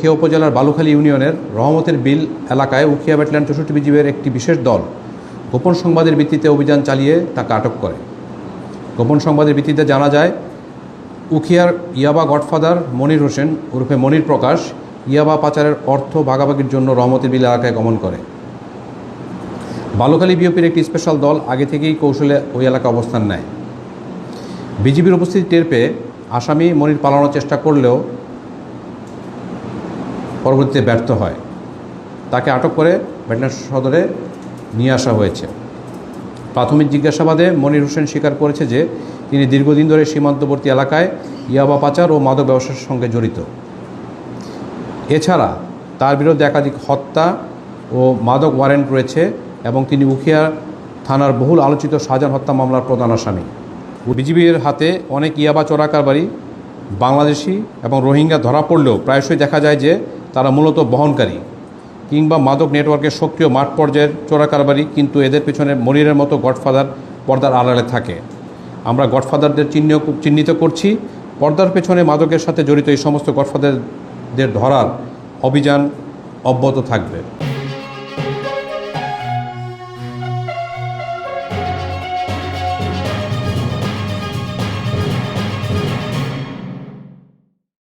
উখিয়া উপজেলার বালুখালী ইউনিয়নের রহমতের বিল এলাকায় উখিয়া ব্যাটালিয়ন চৌষট্টি বিজিবের একটি বিশেষ দল গোপন সংবাদের ভিত্তিতে অভিযান চালিয়ে তাকে আটক করে। গোপন সংবাদের ভিত্তিতে জানা যায় উখিয়ার ইয়াবা গডফাদার মনির হোসেন ওরফে মনির প্রকাশ ইয়াবা পাচারের অর্থ ভাগাভাগির জন্য রহমতের বিল এলাকায় গমন করে। বালুখালী বিওপির একটি স্পেশাল দল আগে থেকেই কৌশলে ওই এলাকা অবস্থান নেয়। বিজিবির উপস্থিতি টের পেয়ে আসামি মনির পালানোর চেষ্টা করলেও পরবর্তীতে ব্যর্থ হয়। তাকে আটক করে ব্যাটনা সদরে নিয়ে আসা হয়েছে। প্রাথমিক জিজ্ঞাসাবাদে মনির হোসেন স্বীকার করেছে যে, তিনি দীর্ঘদিন ধরে সীমান্তবর্তী এলাকায় ইয়াবা পাচার ও মাদক ব্যবসার সঙ্গে জড়িত। এছাড়া তার বিরুদ্ধে একাধিক হত্যা ও মাদক ওয়ারেন্ট রয়েছে এবং তিনি উখিয়া থানার বহুল আলোচিত শাহজাহান হত্যা মামলার প্রধান আসামি। বিজিবির হাতে অনেক ইয়াবা চোরাকারবারি, বাংলাদেশি এবং রোহিঙ্গা ধরা পড়লেও প্রায়শই দেখা যায় যে তারা মূলত বহনকারী কিংবা মাদক নেটওয়ার্কের সক্রিয় মাঠ পর্যায়ের চোরা কারবারি কিন্তু এদের পেছনে মনিরের মতো গডফাদার পর্দার আড়ালে থাকে। আমরা গডফাদারদের চিহ্ন চিহ্নিত করছি। পর্দার পেছনে মাদকের সাথে জড়িত এই সমস্ত গডফাদারদের ধরার অভিযান অব্যাহত থাকবে।